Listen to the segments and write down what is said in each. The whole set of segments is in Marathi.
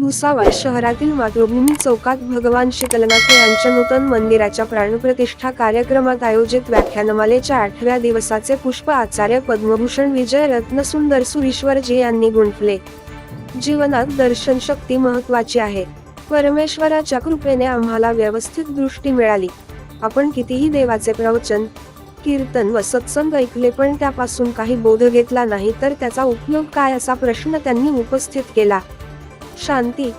भुसावळ शहरातील मातृभूमी चौकात भगवान शीतलनाथ यांच्या नूतन मंदिराच्या प्राणप्रतिष्ठा कार्यक्रमात आयोजित व्याख्यानमालेच्या आठव्या दिवसाचे पुष्प आचार्य पद्मभूषण विजय रत्न सुंदर सुरीश्वरजी यांनी गुंफले. जीवनात दर्शन शक्ती महत्वाची आहे. परमेश्वराच्या कृपेने आम्हाला व्यवस्थित दृष्टी मिळाली. आपण कितीही देवाचे प्रवचन कीर्तन व सत्संग ऐकले पण त्यापासून काही बोध घेतला नाही तर त्याचा उपयोग काय असा प्रश्न त्यांनी उपस्थित केला. शांती.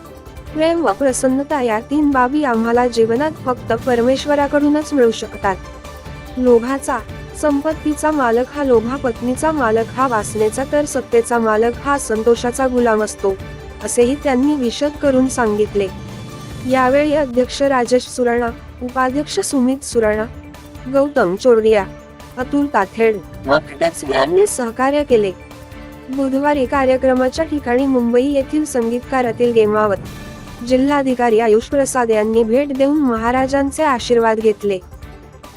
प्रेम व प्रसन्नता या तीन बाबी आम्हाला जीवनात फक्त परमेश्वराकडूनच मिळू शकतात. लोभाचा संपत्तीचा मालक हा लोभा पत्नीचा मालक हा वासनेचा तर सत्तेचा मालक हा संतोषाचा गुलाम असतो असेही त्यांनी विशद करून सांगितले. यावेळी अध्यक्ष राजेश सुराणा उपाध्यक्ष सुमित सुराणा गौतम चोरडिया अतुल ताथेड यांनी सहकार्य केले. बुधवारी कार्यक्रमाच्या ठिकाणी मुंबई येथील संगीतकारातील गेमावत जिल्हाधिकारी आयुष प्रसाद यांनी भेट देऊन महाराजांचे आशीर्वाद घेतले.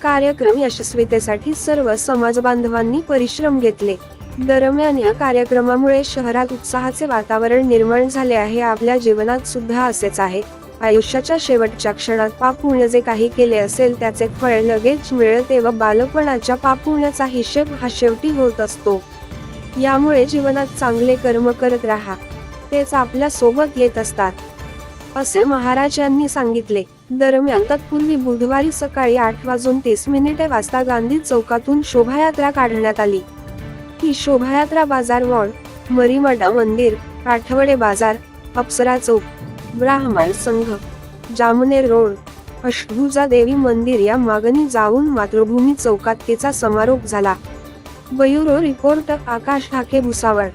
कार्यक्रम यशस्वीतेसाठी सर्व समाज बांधवांनी परिश्रम घेतले. दरम्यान या कार्यक्रमामुळे शहरात उत्साहाचे वातावरण निर्माण झाले आहे. आपल्या जीवनात सुद्धा असेच आहे. आयुष्याच्या शेवटच्या क्षणात पाप जे काही केले असेल त्याचे फळ लगेच मिळते व बालपणाच्या पाप हिशेब हा शेवटी होत असतो. यामुळे जीवनात चांगले कर्म करत राहा. तेच आपल्यासोबत येत असतात. असे महाराजांनी सांगितले. दरम्यान तत्पूर्वी बुधवारी सकाळी आठ वाजून तीस मिनिटे वाजता गांधी चौकातून शोभायात्रा काढण्यात आली. ही शोभायात्रा बाजार मॉल मरीमडा मंदिर आठवडे बाजार अप्सरा चौक ब्राह्मण संघ जामनेर रोड अष्टभुजा देवी मंदिर या मागणी जाऊन मातृभूमी चौकात तिचा समारोप झाला. Bureau report Akash Thake Bhusawal.